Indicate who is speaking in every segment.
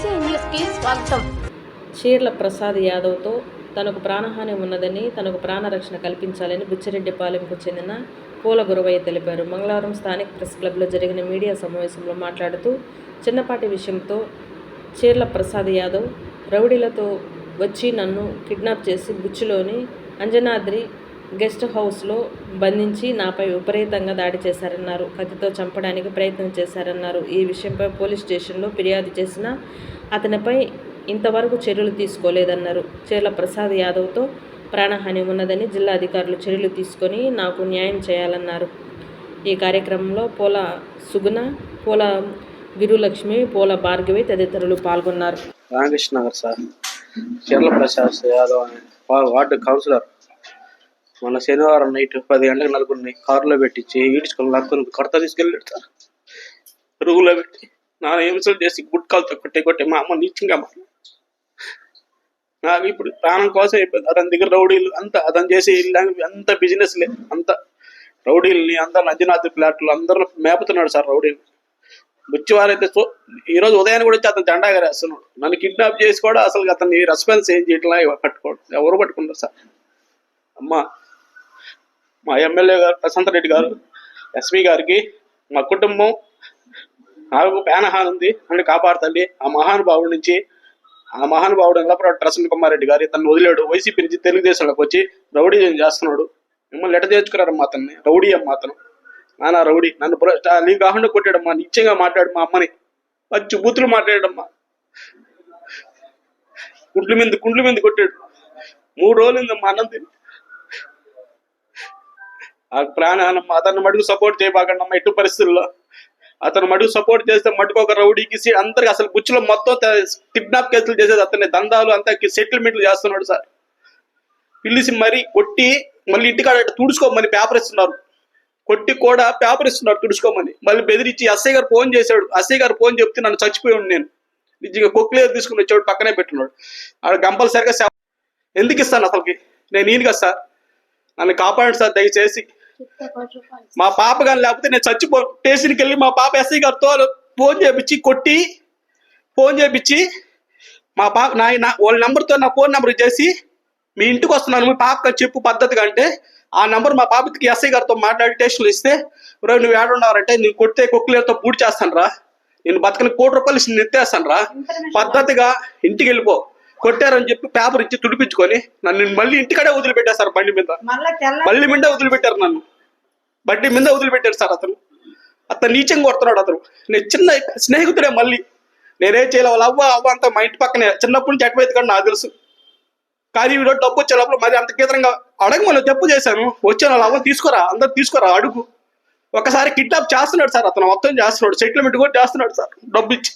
Speaker 1: BC news స్వాగతం.
Speaker 2: చీర్ల ప్రసాద్ యాదవ్తో తనకు ప్రాణహాని ఉన్నదని తనకు ప్రాణరక్షణ కల్పించాలని బుచ్చిరెడ్డిపాలెంకు చెందిన పూల గురవయ్య తెలిపారు. మంగళవారం స్థానిక ప్రెస్ క్లబ్లో జరిగిన మీడియా సమావేశంలో మాట్లాడుతూ చిన్నపాటి విషయంతో చీర్ల ప్రసాద్ యాదవ్ రౌడీలతో వచ్చి నన్ను కిడ్నాప్ చేసి బుచ్చిలోని అంజనాద్రి గెస్ట్ హౌస్లో బంధించి నాపై విపరీతంగా దాడి చేశారన్నారు. కత్తితో చంపడానికి ప్రయత్నం చేశారన్నారు. ఈ విషయంపై పోలీస్ స్టేషన్లో ఫిర్యాదు చేసిన అతనిపై ఇంతవరకు చర్యలు తీసుకోలేదన్నారు. చీర్ల ప్రసాద్ యాదవ్తో ప్రాణహాని ఉన్నదని జిల్లా అధికారులు చర్యలు తీసుకొని నాకు న్యాయం చేయాలన్నారు. ఈ కార్యక్రమంలో పూల సుగుణ పూల విరులక్ష్మి పూల భార్గవి తదితరులు పాల్గొన్నారు.
Speaker 3: Ramakrishna Nagar sir. Charla Prasad Yadav ward councillor. మొన్న శనివారం నైట్ పది గంటలకు నలుగురిని కారులో పెట్టించి ఈడ్చుకొని లాక్కొని కొడత తీసుకెళ్ళాడు సార్ రూలో పెట్టి నా హింసలు చేసి గుట్కాలతో కొట్టే కొట్టే మా అమ్మ నీచంగా నాకు ఇప్పుడు ప్రాణం కోసం అయిపోయింది. అతని దగ్గర రౌడీలు అంత అతను చేసే ఇల్లు అంత బిజినెస్ లే. అంత రౌడీల్ని అందరు నంజనాథ్ ప్లాట్లు అందరూ మేపుతున్నాడు సార్ రౌడీలు. బుచ్చివారైతే సో ఈరోజు ఉదయాన్ని కూడా వచ్చి అతను జెండా గారేస్తున్నాడు నన్ను కిడ్నాప్ చేసి కూడా అసలు అతన్ని రెస్పాన్స్ ఏం చేయట్లా పట్టుకోడు ఎవరు పట్టుకున్నారు సార్? అమ్మా మా ఎమ్మెల్యే గారు ప్రశాంత్ రెడ్డి గారు ఎస్పి గారికి మా కుటుంబం నాకు ప్రాణహాని ఉంది అని కాపాడుతండి. ఆ మహానుభావుడి నుంచి ఆ మహానుభావుడు ఎల్లప్పుడూ ప్రసన్న కుమార్ రెడ్డి గారు ఇతను వదిలాడు. వైసీపీ నుంచి తెలుగుదేశంలోకి వచ్చి రౌడీ చేస్తున్నాడు. మిమ్మల్ని ఎట తెచ్చుకున్నారమ్మా అతన్ని? రౌడీ అమ్మ అతను. నానా రౌడీ. నన్ను నీ కాకుండా కొట్టాడమ్మా. నిత్యంగా మాట్లాడు మా అమ్మని. పచ్చి బూతులు మాట్లాడమ్మా గుండ్ల మీద గుండ్ల మీద కొట్టాడు. మూడు రోజులు మా అన్నం తిని. ఆ ప్రాణ అతను మడుగు సపోర్ట్ చేయబాకండి అమ్మ ఎటు పరిస్థితుల్లో? అతను మడుగు సపోర్ట్ చేస్తే మటుకు ఒక రౌడీకి అందరికి అసలు బుచ్చులో మొత్తం కిడ్నాప్ కేసులు చేసేది అతని. దందాలు అంతా సెటిల్మెంట్లు చేస్తున్నాడు సార్. పిలిచి మరీ కొట్టి మళ్ళీ ఇంటికాడ తుడుచుకోమని పేపర్ ఇస్తున్నారు. కొట్టి కూడా పేపర్ ఇస్తున్నారు తుడుచుకోమని. మళ్ళీ బెదిరించి ఎస్ఐ గారు ఫోన్ చేశాడు. ఎస్ఐ గారు ఫోన్ చెప్తే నన్ను చచ్చిపోయి నేను. నిజంగా కొక్లేరు తీసుకుని వచ్చాడు పక్కనే పెట్టున్నాడు. ఆడ కంపల్సరిగా ఎందుకు ఇస్తాను అసలుకి? నేను ఈయన కదా సార్? నన్ను కాపాడండి సార్ దయచేసి. మా పాప కానీ లేకపోతే నేను చచ్చిపో స్టేషన్కి వెళ్ళి మా పాప ఎస్ఐ గారితో ఫోన్ చేపించి కొట్టి ఫోన్ చేపించి మా పాప నా వాళ్ళ నెంబర్తో నా ఫోన్ నెంబర్ చేసి మీ ఇంటికి వస్తున్నాను మీ పాపకి చెప్పు పద్ధతిగా అంటే ఆ నెంబర్ మా పాపకి ఎస్ఐ గారితో మాట్లాడి టెస్టులు ఇస్తే "ఒరేయ్, నువ్వు ఏడున్నారంటే నేను కొడితే కుక్కలేరుతో పూడి చేస్తాను రా నేను బతకని కోటి రూపాయలు ఎత్తేస్తాను రా పద్ధతిగా ఇంటికి వెళ్ళిపో కొట్టారని చెప్పి పేపర్ ఇచ్చి తుడిపించుకొని నన్ను మళ్ళీ ఇంటికాడే వదిలిపెట్టేస్తారు బండి మీద. మళ్ళీ మింద వదిలిపెట్టారు నన్ను. బడ్డీ మీద వదిలిపెట్టాడు సార్ అతను. అతను నీచంగా కొడుతున్నాడు అతను. నేను చిన్న స్నేహితుడే మళ్ళీ. నేనేం చేయలే వాళ్ళ అవ్వ అవ్వ అంత మా ఇంటి పక్కనే. చిన్నప్పటి నుంచి అటువైతే కానీ నాకు తెలుసు. కానీ వీడు డబ్బు వచ్చే లోపల మరి అంత కేంద్రంగా అడగమని తప్పు చేశాను. వచ్చాను. వాళ్ళ అవ్వ తీసుకోరా. అందరు తీసుకోరా. అడుగు. ఒకసారి కిడ్నాప్ చేస్తున్నాడు సార్ అతను. మొత్తం చేస్తున్నాడు. సెటిల్మెంట్ కూడా చేస్తున్నాడు సార్. డబ్బు ఇచ్చి.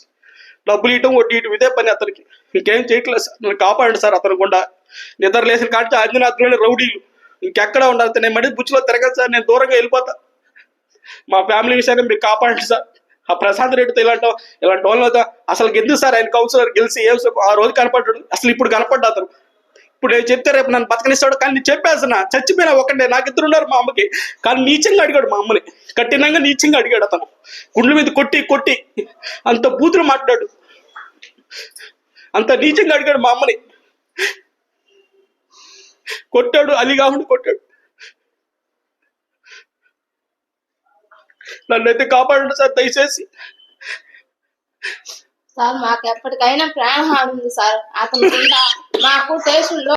Speaker 3: డబ్బులు ఇవ్వటం వడ్డీ ఇటు ఇదే పని అతనికి. ఇంకేం చేయట్లేదు సార్. నన్ను కాపాడండి సార్ అతను గుండా నిద్ర లేసిన కాడితే అంజనాథులు రౌడీలు. ఇంకెక్కడ ఉండాలి నేను మడి బుచ్చిలో తిరగదు సార్ నేను దూరంగా వెళ్ళిపోతా. మా ఫ్యామిలీ విషయాన్ని మీరు కాపాడండి సార్. ఆ ప్రశాంత్ రెడ్డితో ఇలాంటి ఇలాంటి వాళ్ళతో అసలు ఎందుకు సార్ ఆయన కౌన్సిలర్ గెలిచి ఏం ఆ రోజు కనపడ్డాడు? అసలు ఇప్పుడు కనపడ్డా అతను? ఇప్పుడు నేను చెప్తే రేపు నన్ను బతకనిస్తాడు. కానీ నేను చెప్పేస్తున్నా. చచ్చిపోయినా ఒకటే నాకు ఇద్దరు ఉన్నారు మా అమ్మకి. కానీ నీచంగా అడిగాడు మా అమ్మని. కఠినంగా నీచంగా అడిగాడు అతను. గుండె మీద కొట్టి కొట్టి అంత బూతులు మాట్లాడు అంత నీచంగా అడిగాడు మా అమ్మని. కొట్టాడు అలీగాహుని కొట్టాడు. నన్ను అయితే కాపాడండి సార్ దయచేసి.
Speaker 1: సార్ మాకు ఎప్పటికైనా ప్రాణహాని ఉంది సార్. అతను మాకు స్టేషన్లో